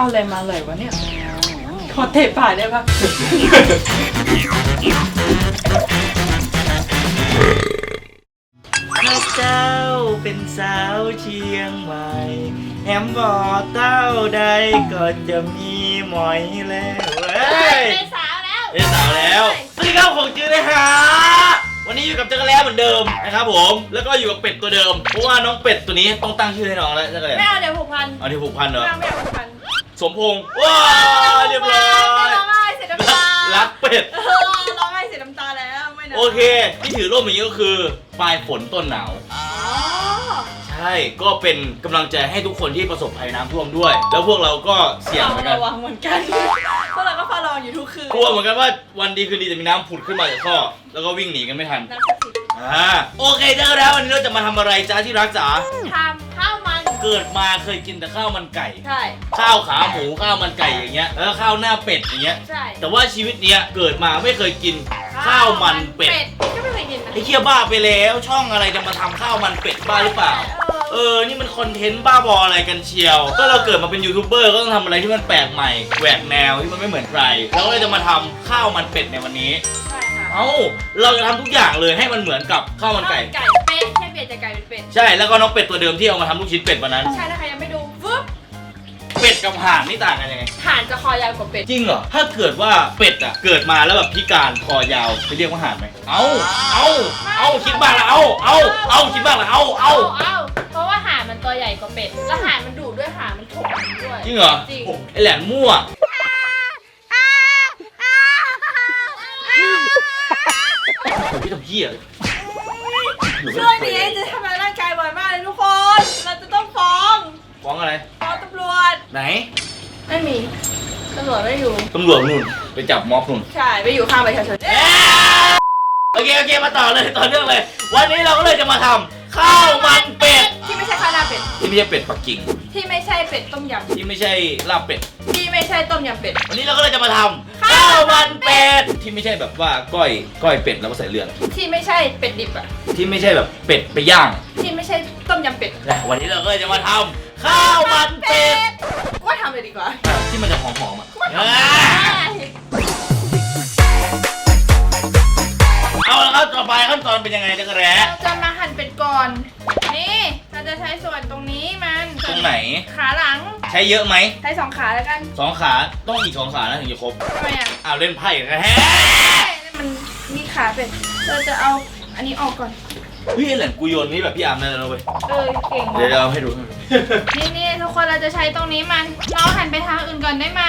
เอาอะไรมาเลยวะเนี่ยขอเตะปากได้ปะข้าเจ้าเป็นสาวเชียงใหม่แฮมบอกเต้าใดก็จะมีหมอยแล้วเว้ยเป็นสาวแล้ว เป็นสาวแล้วสวัสดีครับของจื้อนะฮะวันนี้อยู่กับจักรแล้เหมือนเดิมนะครับผม แล้วก็อยู่กับเป็ดตัวเดิม เพราะว่าน้องเป็ดตัวนี้ต้องตั้งชื่อให้น้องแล้วจักรแล้ไม่เอาเดี๋ยวผูกพันเอาที่ผูกพันเหรอไม่เอาไม่เอาผูกพัน สมพงษ์ว้าวเรียบร้อยร้องไห้เสียน้ำตารักเป็ด เออร้องไห้เสียน้ำตาแล้วไม่นะโอเค ที่ถือร่มอย่างนี้ก็คือปลายฝนต้นหนาว อ๋อใช่ ก็เป็นกำลังใจให้ทุกคนที่ประสบภัยน้ำท่วมด้วย แล้วพวกเราก็เสี่ยงเหมือนกัน ระวังเหมือนกันพวกเราก็เฝ้ารออยู่ทุกคืนกลัวเหมือนกันว่าวันดีคืนดีจะมีน้ำผุดขึ้นมาจากท่อแล้วก็วิ่งหนีกันไม่ทัน น้ำศักดิ์สิทธิ์อ่า โอเคเจอแล้ววันนี้เราจะมาทำอะไรจ้าที่รักจ๋า ทำข้าวมัน เกิดมาเคยกินแต่ข้าวมันไก่ ใช่ ข้าวขาหมูข้าวมันไก่อย่างเงี้ยแล้วก็ข้าวหน้าเป็ดอย่างเงี้ย ใช่แต่ว่าชีวิตเนี้ยเกิดมาไม่เคยกินข้าวมันเป็ดก็ไม่เคยกินนะไอ้เคียบ้าไปแล้วช่องอะไรจะมาทำข้าวมันเป็ดบ้าหรือเปล่า เออ นี่มันคอนเทนต์บ้าบออะไรกันเชียว ก็เราเกิดมาเป็นยูทูบเบอร์ก็ต้องทำอะไรที่มันแปลกใหม่ แหวกแนวที่มันไม่เหมือนใครเราก็เลยจะมาทำข้าวมันเป็ดในวันนี้ ใช่ค่ะเอ้า เราจะทำทุกอย่างเลยให้มันเหมือนกับข้าวมันไก่ไก่เป็ดแค่ เปลี่ยนจากไก่เป็นเป็ด ใช่แล้วก็น้องเป็ดตัวเดิมที่เอามาทำลูกชิ้นเป็ดวันนั้น ใช่ถ้าใครยังไม่ดูฟึ๊บเป็ดกับห่านนี่ต่างกันยังไง ห่านจะคอยาวกว่าเป็ด จริงเหรอ ถ้าเกิดว่าเป็ดอะเกิดมาแล้วแบบพิการคอยาวจะเรียกว่าห่านไหม เอ้าเอ้าเอ้าคิดบ้างละเอ้าเอ้าเอ้าคิดบ้างละเอ้าเอ้าเอ้าเพราะว่าห่านมันตัวใหญ่กว่าเป็ด แล้วห่านมันดุด้วยห่านมันถกด้วย จริงเหรอจริง ไอแหลมมั่ว พี่ทำเหี้ยเลย ช่วงนี้จะทำร้ายร่างกายบ่อยมากเลยทุกคน เราจะต้องฟ้องฟ้องอะไร ฟ้องตำรวจ ไหน ไม่มี ตำรวจไม่อยู่ ตำรวจนู่นไปจับม็อบนู่น ใช่ไม่อยู่ข้างประชาชนโอเคโอเคมาต่อเลยต่อเรื่องเลย วันนี้เราก็เลยจะมาทำข้าวมันเป็ด ที่ไม่ใช่ข้าวหน้าเป็ด ที่ไม่ใช่เป็ดปักกิ่ง ที่ไม่ใช่เป็ดต้มยที่ไม่ใช่ลาบเป็ดำที่ไม่ใช่ต้มยำเป็ด วันนี้เราก็เลยจะมาทำ ข้าวมันเป็ดที่ไม่ใช่แบบว่าก้อยก้อยเป็ดแล้วก็ใส่เลือดที่ไม่ใช่เป็ดดิบอะที่ไม่ใช่แบบเป็ดไปย่างที่ไม่ใช่ต้มยำเป็ดนะวันนี้เราก็เลยจะมาทำข้าวมันเป็ดว่าทำเลยดีกว่าที่มันจะหอมๆอะเอาละครับต่อไปขั้นตอนเป็นยังไงจักรแร้เราจะมาหั่นเป็ดก่อน ไหน ขาหลังใช้เยอะไหมใช้สองขาแล้วกันสองขาต้องอีกสองขานะถึงจะครบทำไมอะอ้าวเล่นไพ่นะฮะมันมีขาเป็ดเราจะเอาอันนี้ออกก่อน เฮ้ยแหลมกูโยนนี่แบบพี่อาร์มนั่นเลยเว้ยเออเก่งเดี๋ยวว่ะเราให้ดู นี่นี่ทุกคนเราจะใช้ตรงนี้มันน้องหันไปทางอื่นก่อนได้ไหม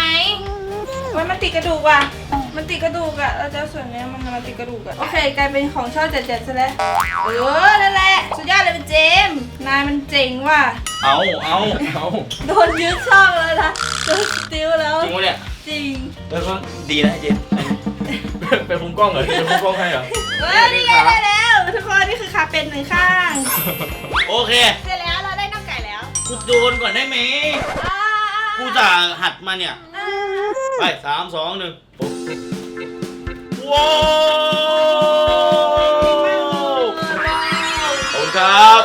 ไว้มันติดกระดูกว่ะ มันติดกระดูกอะเราจะเอาส่วนเนี้ยมันมาติดกระดูกอะโอเคกลายเป็นของชอบเจ็ดๆซะแล้วเออนั่นแหละสุดยอดเลยเป็นเจมส์นายมันเจ๋งว่ะ เอาเอาเอาโดนยึดช่องแล้วนะโดนสติลแล้ว จริงวะเนี่ยจริงเออก็ดีนะเจนเป็นมุมกล้องเหรอเป็นมุมกล้องให้เหรอเออนี่ไงได้แล้วทุกคนนี่คือขาเป็ดหนึ่งข้าง โอเคเสร็จแล้วเราได้น่องไก่แล้วกูโดนก่อนได้ไหมอ่ากูจะหัดมาเนี่ยอ่า ไปสามสองหนึ่งปุ๊บว้าวขอบคุณครับ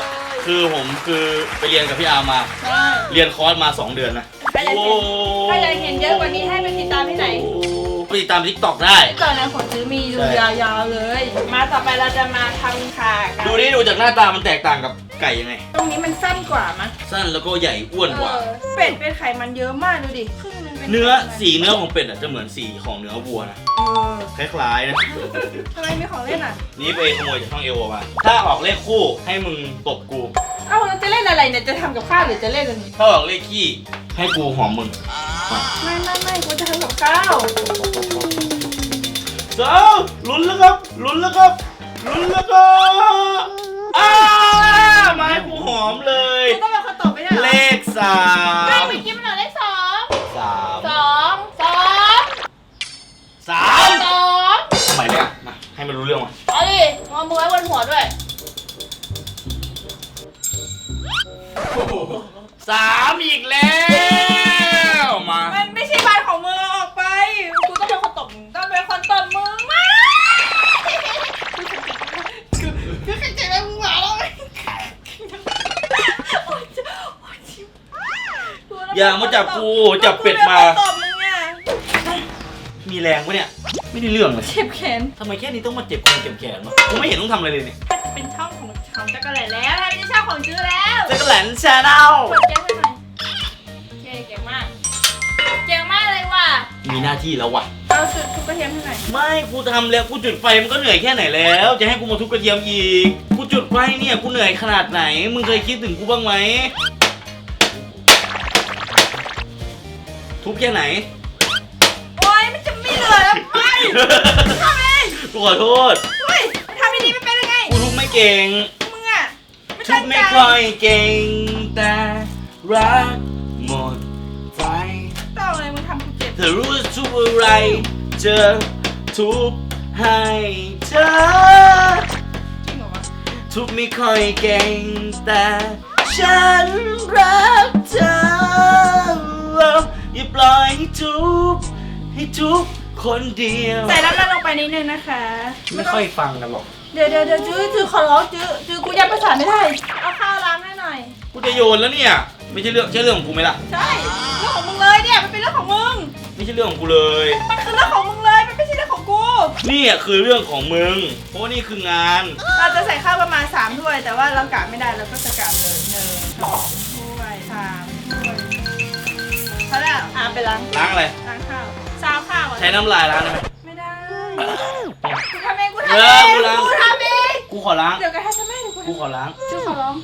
คือผมคือไปเรียนกับพี่อาร์มมาใช่เรียนคอร์สมา2เดือนนะใครอยากเห็นใครอยากเห็นเยอะกว่านี้ให้ไปติดตามที่ไหนไปติดตามทิกตอกได้ตอนนั้นผมซื้อมีดูใช่ยาวๆเลย มาต่อไปเราจะมาทำขากันดูนี่ดูจากหน้าตามันแตกต่างกับไก่ยังไง ตรงนี้มันสั้นกว่ามั้ยสั้นแล้วก็ใหญ่อ้วนกว่าเออเป็ดเป็นไขมันเยอะมากดูดิครึ่งนึง เป็นเนื้อไขมันสีเนื้อของเป็ดอะจะเหมือนสีของเนื้อวัวนะเออคล้ายๆนะ ทำไมมีของเล่นอะ นี่ไปขโมยจากช่องเอโอมาถ้าออกเลขคู่ให้มึงตบกู เอ้าเราจะเล่นอะไรเนี่ย จะทำกับข้าวหรือจะเล่นอันนี้ถ้าออกเลขขี้ให้กูหอมมึงไม่ไม่ไม่กูจะทำกับข้าวสาวลุ้นแล้วครับ ลุ้นแล้วครับ ลุ้นแล้วครับอ้ามาให้กูหอมเลยกูต้องเป็นคนตอบไม่ใช่เหรอเลขสาไม่มเมื่อกี้มั สามอีกแล้ว มา มันไม่ใช่บ้านของมึงเอาออกไป กูต้องเป็นคนตบมึงต้องเป็นคนตบมึงมาคือคือขัดใจแล้วมึงหมาแล้วโอ๊ยจะโอ๊ยชิบกูต้องอย่ามาจับกูจับเป็ดมาตบมึงอะมีแรงปะเนี่ย ไม่ได้เรื่องเลย เจ็บแขน ทำไมแค่นี้ต้องมาเจ็บคอเจ็บแขนวะกูไม่เห็นต้องทำอะไรเลยเนี่ยเป็นช่องข องของจักรแหล่แล้วถ้าไม่ใช่ช่องของจื้อแล้วเจ๊กแหลนชาแนลกดแก้ให้หน่อยโอเคเก่งมาก เก่งมากเลยว่ะ มีหน้าที่แล้ววะเอาสุดทุกกระเทียมให้หน่อยไม่กูทำแล้วกูจุดไฟมันก็เหนื่อยแค่ไหนแล้ว จะให้กูมาทุบกระเทียมอีก กูจุดไฟเนี่ยกูเหนื่อยขนาดไหน มึงเคยคิดถึงกูบ้างไหม ทุบแค่ไหน โอ๊ยมันจะไม่เหลือแล้วไปทำเองกูขอโทษ เฮ้ยมันทำไม่ดีไม่เป็นยังไง กูทุบไม่เก่งมึงอะไม่ ทุตั้บงใจไม่ค่อยเก่งแต่รักหมดไฟต้องเลยมึงทำกูเจ็บเธอรู้จะทุบอะไรเจอทุบให้เธอ จริงเหรอวะทุบไม่ค่อยเก่งแต่ฉันรักเธอ อย่าปล่อยให้ทุบให้ทุบคนเดียว ใส่น้ำมันลงไปนิดนึงนะคะ ไม่ค่อยฟังกันหรอก เดี๋ยวเดี๋ยวเดี๋ยวจื้อจื้อขอร้องจื้อจื้อกูยังประสานไม่ได้ เอาข้าวล้างให้หน่อย กูจะโยนแล้วเนี่ย ไม่ใช่เรื่องใช่เรื่องของกูไหมล่ะ ใช่ เรื่องของมึงเลยเนี่ย มันเป็นเรื่องของมึง ไม่ใช่เรื่องของกูเลย มันคือเรื่องของมึงเลย มันไม่ใช่เรื่องของกู นี่อะคือเรื่องของมึง เพราะว่านี่คืองาน เราจะใส่ข้าวประมาณ3ถ้วย แต่ว่าเรากะไม่ได้เราก็จะกะเลยหนึ่งสองถ้วยสามถ้วยพอแล้วอะไปล้างล้างอะไรล้างข้าวซาวข้าวอะใช้น้ำลายล้างได้ไหมไม่ได้กูทำ เองกูเอทำเอองกูล้าง กูทำเองกูขอล้าง เดี๋ยวกันให้ทำไมเดี๋ยวกูกูขอล้างชื่อขอร้อง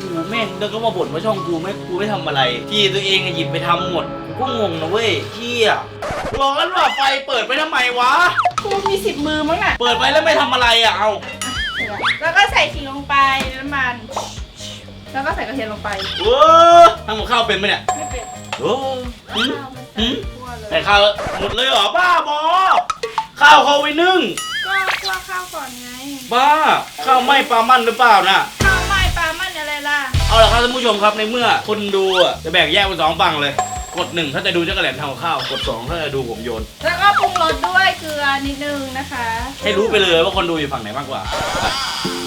กูแม่งเดินก็มาบ่นว่าช่องกูไม่กูไม่ทำอะไร ที่ตัวเองอะหยิบไปทำหมด กูก็งงนะเว้ยเที่ยร้อนว่ะไฟเปิดไปทำไมวะ กูมีสิบมือมั้งน่ะเปิดไปแล้วไม่ทำอะไรอะเอาแล้วก็ใส่ขิงลงไปน้ำมัน แล้วก็ใส่กระเทียมลงไปเออทำกับข้าวเป็นไหมเนี่ยไม่เป็นโอ้หืมข้าวมันหืมทั่วเลยแต่ข้าวหมดเลยเหรอบ้าบอ ข้าวเขาไว้นึ่ง ก็คั่วข้าวก่อนไง บ้า ข้าวไหม้ปลามันหรือเปล่าน่ะข้าวไหม้ปลามันอะไรล่ะ เอาละครับท่านผู้ชมครับในเมื่อคนดูอะจะแบ่งแยกเป็นสองฝั่งเลย กดหนึ่งถ้าจะดูเจ้ากระแหลมทำกับข้าว กดสองถ้าจะดูผมโยน แล้วก็ปรุงรสด้วยเกลือนิดนึงนะคะให้รู้ไปเลยว่าคนดูอยู่ฝั่งไหนมากกว่า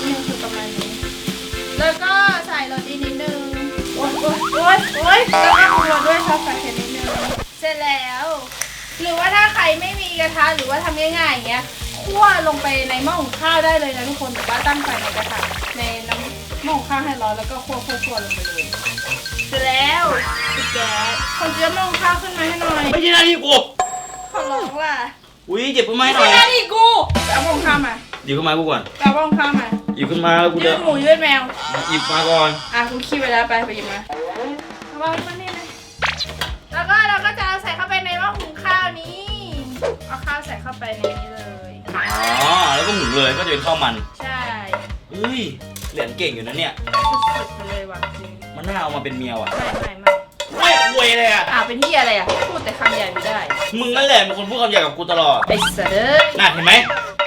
นี่คือประมาณนี้ แล้วก็ใส่รสอีกนิดนึง โอ๊ยโอ๊ยโอ๊ยโอ๊ยแล้วก็ปรุงรสด้วยซอสใส่เผ็ดนิดนึง เสร็จแล้ว หรือว่าถ้าใครไม่มีกระทะหรือว่าทำง่ายๆอย่างเงี้ยคั่วลงไปในหม้อหุงข้าวได้เลยนะทุกคนแต่ว่าตั้งไฟในกระทะในน้ำหม้อหุงข้าวให้ร้อนแล้วก็คั่วคั่วคั่วลงไปเลยเสร็จแล้วปิดแก๊สคนเจือหม้อหุงข้าวขึ้นมาให้หน่อยไม่ใช่หน้าที่กูขอร้องล่ะอุ้ยเจ็บทำไมไม่หน่อยใช่หน้าที่กูไปเอาหม้อหุงข้าวมาหยิบขึ้นมากูก่อนไปเอาหม้อหุงข้าวมาหยิบขึ้นมาแล้วกูยืจะดหมูยืดแมวหยิบมาก่อนอะคุณขี้ไปแล้วไปไปหยิบมาเอาวางไว้นี่เลยแล้วก็เราก็จะ เอาข้าวใส่เข้าไปในนี้เลย อ๋อ แล้วก็หมุนเลยก็จะเป็นข้าวมันใช่เฮ้ยเหรียญเก่งอยู่นะเนี่ย สุดๆไปเลยว่ะจริงมันน่าเอามาเป็นเมียว่ะไม่ไม่ไม่ไม่คุยเลยอะ อ่าเป็นที่อะไรอะ พูดแต่คำใหญ่ไม่ได้ มึงนั่นแหละเป็นคนพูดคำหยาบกับกูตลอดไอ้เสดยน่าเห็นไหม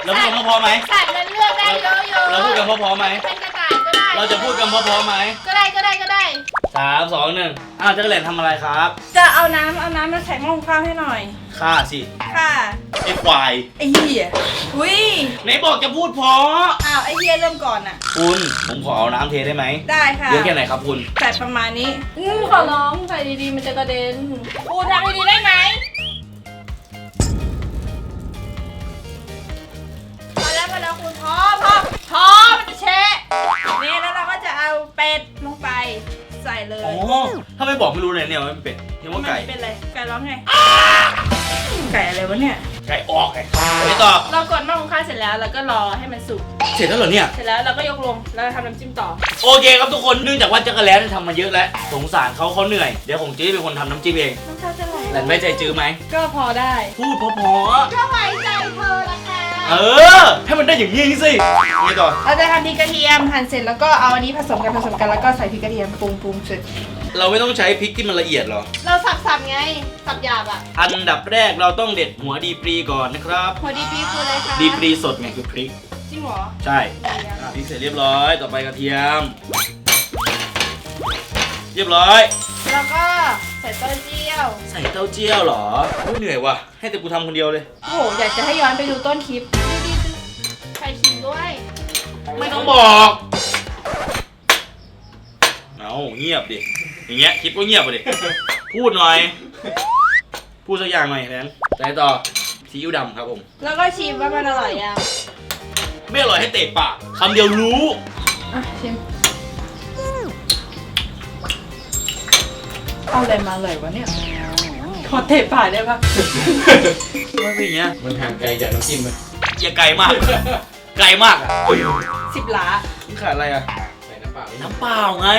เราพูดกันเพราะๆไหม สัตว์มันเลือกได้เยอะๆเราพูดกันเพราะๆไหม เป็นกระต่ายก็ได้เราจะพูดกันเพราะๆไหมก็ได้ก็ได้ก็ได้ สามสองหนึ่งอ้าวจักรแหลนทำอะไรครับ จะเอาน้ำเอาน้ำมาใส่หม้อหุงข้าวให้หน่อย ฆ่าสิค่ะ ไอ้ควายไอ้เหี้ยอุ้ยไหนบอกจะพูดเพราะอ้าวไอ้เหี้ยเริ่มก่อนอะ คุณผมขอเอาน้ำเทได้ไหมได้ค่ะเยอะแค่ไหนครับคุณใส่ประมาณนี้ อืมขอร้องใส่ดีๆ มันจะกระเด็นพูดทำดีๆได้ไหมพอแล้วพอแล้วคุณพอพอพอมันจะเชะนี่แล้วเราก็จะเอาเป็ดลงไป ใส่เลยอ๋อถ้าไม่บอกไม่รู้เลยเนี่ยว่ามันเป็ดเห็นว่าไก่ มันเป็นอะไรไก่ร้องไง ไก่อะไรวะเนี่ย ไก่ออกไก่ไปต่อเรากดหม้อหุงข้าวเสร็จแล้วแล้วก็รอให้มันสุก เสร็จแล้วเหรอเนี่ย เสร็จแล้วเราก็ยกลงแล้วทำน้ำจิ้มต่อ โอเคครับทุกคนเนื่องจากว่าจักรแลนทำมาเยอะแล้ว สงสารเขาเขาเหนื่อย เดี๋ยวของจี้เป็นคนทำน้ำจิ้มเองน้ำข้าวจะไหลแหลนไว้ใจจื้อไหม ก็พอได้ พูดเพราะก็ไว้ใจเธอละค่ะๆ เออ ให้มันได้อย่างนี้สินี่ต่อเราจะทำพริกกระเทียมหั่นเสร็จแล้วก็เอาอันนี้ผสมกันผสมกันแล้วก็ใส่พริกกระเทียมปรุงปรุงเสร็จเราไม่ต้องใช้พริกที่มันละเอียดหรอ เราสับสับไง สับหยาบอะ อันดับแรกเราต้องเด็ดหัวดีปรีก่อนนะครับ หัวดีปีคืออะไรคะดีปรีสดไงคือพริก จริงเหรอใช่ดีอะอะพริกเสร็จเรียบร้อย ต่อไปกระเทียม เรียบร้อย แล้วก็ใส่เต้าเจี้ยว ใส่เต้าเจี้ยวเหรอโอ้ยเหนื่อยว่ะ ให้แต่กูทำคนเดียวเลย โอ้โหอยากจะให้ย้อนไปดูต้นคลิปใส่ขิงด้วย ไม่ต้องบอกเอาเอาเงียบดิ อย่างเงี้ยคลิปก็เงียบไปดิ พูดหน่อย พูดสักอย่างหน่อยแทนไปต่อซีอิ๊วดำครับผม แล้วก็ชิมว่ามันอร่อยยังไม่อร่อยให้เตะปากคำเดียวรู้ อะชิมเอาอะไรมาเลยวะเนี่ย ขอเตะปากได้ปะไม่เป็นอย่างเงี้ยมันห่างไกลจากน้ำจิ้มไหมอย่าไกลมาก ไกลมากอะสิบล้ามึงขาดอะไรอะใส่น้ำเปล่านิดหน่อยน้ำเปล่าไง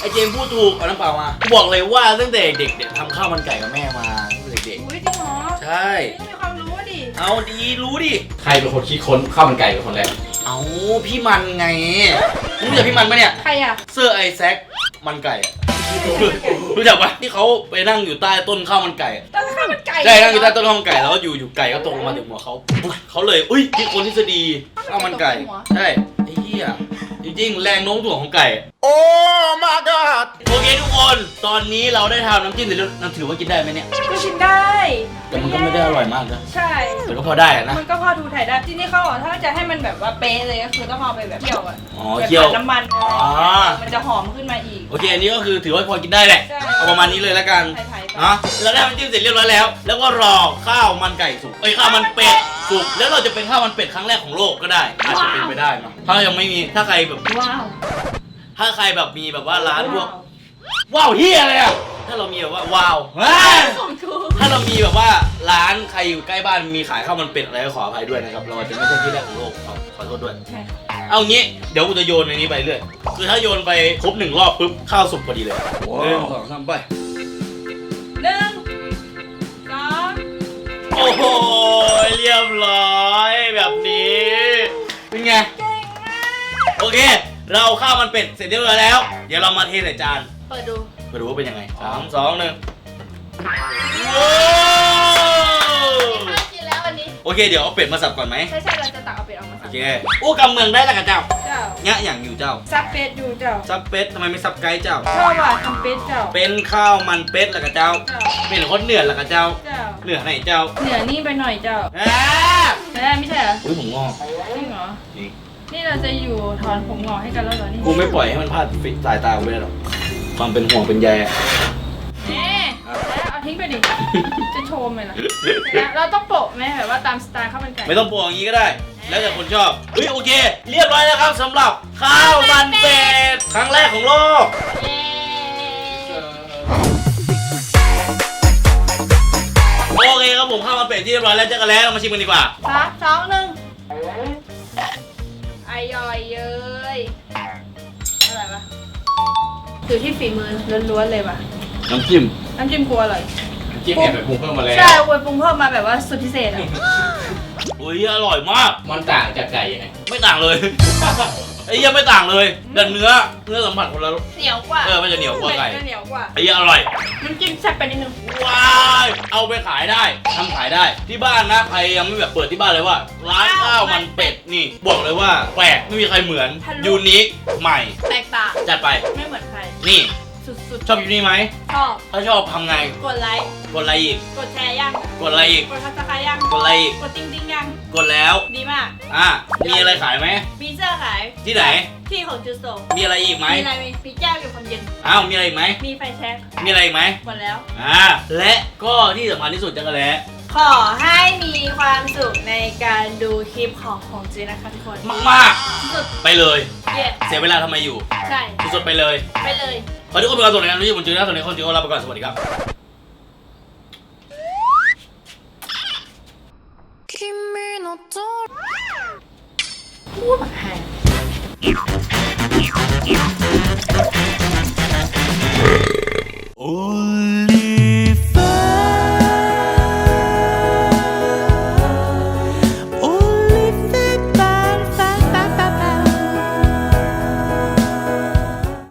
ไอเจมส์พูดถูก เอาน้ำเปล่ามากูบอกเลยว่าตั้งแต่เด็กเนี่ยทำข้าวมันไก่กับแม่มาตั้งแต่เด็กอุ้ยจริงเหรอๆใช่ นี่ก็มีความรู้อะดิเอาดีรู้ดิ ใครเป็นคนคิดค้นข้าวมันไก่เป็นคนแรกเอาพี่มันไงมึงรู้จักพี่มันปะเนี่ย ใครอะ เสื้อไอแซคมันไก่อะ รู้จักปะที่เขาไปนั่งอยู่ใต้ต้นข้าวมันไก่อะต้นข้าวมันไก่ใช่นั่งอยู่ใต้ต้นข้าวมันไก่แล้วอยู่อยู่ไก่ก็ตกลงมาถึงหัวเขาปุ๊บเขาเลย อุ้ยคิดคนทฤษฎีข้าวมันไก่ใช่ไอ้เหี้ย จริงๆ แรงโน้มถ่วงของไก่ โอ้ my god โอเคทุกคน ตอนนี้เราได้ทำน้ำจิ้มเสร็จแล้วน้ำถือว่ากินได้ไหมเนี่ย ก็ชิมได้แต่มันก็ไม่ได้อร่อยมากนะ ใช่ แต่ก็พอได้อะนะ มันก็พอทูถ่ายได้ที่นี่เขาบอกถ้าจะให้มันแบบว่าเป๊ะเลยก็คือต้องเอาไปแบบเคี่ยวอะอ๋อแบบเคี่ยวผัดน้ำมันอ๋อ มันจะหอมขึ้นมาอีก โอเค อันนี้ก็คือถือว่าพอกินได้แหละ ใช่เอาประมาณนี้เลยแล้วกันไทยๆไปเนาะเราได้น้ำจิ้มเสร็จเรียบร้อยแล้ว แล้วก็รอข้าวมันไก่สุก เอ้ยข้าวมันเป็ด สุกแล้วเราจะเป็นข้าวมันเป็ดครั้งแรกของโลกก็ได้ อาจจะเป็นไปได้เนาะถ้ายังไม่มีถ้าใครแบบ ว้าว ถ้าใครแบบมีแบบว่าร้านพวกว้าวว้าวเฮียอะไรอะถ้าเรามีแบบว่าว้าวเฮ้ยของทูถ้าเรามีแบบว่าร้านใครอยู่ใกล้บ้านมีขายข้าวมันเป็ดอะไรก็ขออภัยด้วยนะครับ เราอาจจะไม่ใช่ที่แรกของโลกขอขอโทษด้วย ใช่เอางี้เดี๋ยวกูจะโยนในนี้ไปเรื่อยคือถ้าโยนไปครบหนึ่งรอบปุ๊บข้าวสุกพอดีเลยหนึ่งสองสามไปหนึ่งสองโอ้โหเรียบร้อยแบบนี้ เป็นไงเก่งมากโอเค เราข้าวมันเป็ดเสร็จเรียบร้อยแล้ว เดี๋ยวเรามาเทใส่จานเปิดดู มาดูว่าเป็นยังไงสามสองหนึ่งว้าวน่ากินแล้ววันนี้ โอเค เดี๋ยวเอาเป็ดมาสับก่อนไหม ใช่ใช่เราจะตักเอาเป็ดออกมาโอสับเคอู้กำเมืองได้แล้วกับเจ้าเจ้าเงี้ยอย่างอยู่เจ้า ซับเป็ดอยู่เจ้าซับเป็ดทำไมไม่ซับไก่เจ้าชอบอะทำเป็ดเจ้า เป็นข้าวมันเป็ดแล้วกับเจ้า เจ้า เป็นคนเหนือแล้วกับเจ้า เจ้า เหนือไหนเจ้าเหนือนี่ไปหน่อยเจ้าอ่าไม่ได้ไม่ใช่เหรออุ้ยผมงอกจริงเหรอนี่นี่เราจะอยู่ถอนผมงอกให้กันแล้วเหรอนี่กูไม่ปล่อยให้มันพลาดฟิสายตากูไม่ได้หรอกความเป็นห่วงเป็นใยอะ เอ๊ะแล้วเอาทิ้งไปดิ จะโชว์ไหมล่ะเสร็จแล้วเราต้องโปะไหมแบบว่าตามสไตล์ข้าวมันไก่ ไม่ต้องปวงอย่างนี้ก็ได้ แล้วแต่คนชอบเฮ้ยโอเค เรียบร้อยแล้วครับสำหรับข้าวมันเป็ดครั้งแรกของโลกเย้โอเคครับผมข้าวมันเป็ดที่เรียบร้อยแล้วเจอกันแล้วเรามาชิมกันดีกว่า สามสองหนึ่งไอยอยเย้ยอะไรวะอยู่ที่ฝีมือล้วนๆเลยว่ะน้ำจิ้มน้ำจิ้มกูอร่อยน้ำจิ้มแอบไปปรุงเพิ่มมาแล้ว ใช่อวยปรุงเพิ่มมาแบบว่าสุดพิเศษอะ อุ้ยอร่อยมาก มันต่างจากไก่ยังไงไม่ต่างเลย ไอ้เหี้ยังไม่ต่างเลยแต่เนื้อเนื้อสัมผัสคนละ เหนียวกว่าเออมันจะเหนียวกว่าไก่จะเหนียวกว่าไอ้เหี้ยอร่อยน้ำจิ้มแซ่บไปนิดนึงว้ายเอาไปขายได้ทำขายได้ที่บ้านนะใครยังไม่แบบเปิดที่บ้านเลยว่า ร้านข้าวมันเป็ดนี่ บอกเลยว่าแปลกไม่มีใครเหมือนยูนิคใหม่ แตกต่างจัดไปไม่เหมือนใคร นี่ สุดชอบยูนิคไหม ๆชอบถ้าชอบทำไง กดไลค์ กดอะไรอีก กดแชร์ยัง กดอะไรอีก กดซับสไครต์ยัง กดอะไรอีก กดติ๊งติ๊งยัง กดแล้ว ดีมาก อะ มีอะไรขายไหม มีเสื้อขายที่ไหน ที่ของจูโซมีอะไรอีกไหมมีอะไรมีมีแก้วเก็บความเย็น อ้าว มีอะไรอีกไหม มีไฟแช็กมีอะไรอีกไหม หมดแล้ว อ่า และก็ที่สำคัญที่สุดจังกันแล้ว ขอให้มีความสุขในการดูคลิปของของจีนะคะทุกคนมาก สุดๆ ไปเลย เย่เสียเวลาทำไมอยู่ ใช่ สุดๆไปเลย ไปเลยข อทุกคนเป็นกำลังใจในกนี้ผมจือนะตอนนี้คนจือลาไปก่อนสวัสดีครับ君のとพูดบ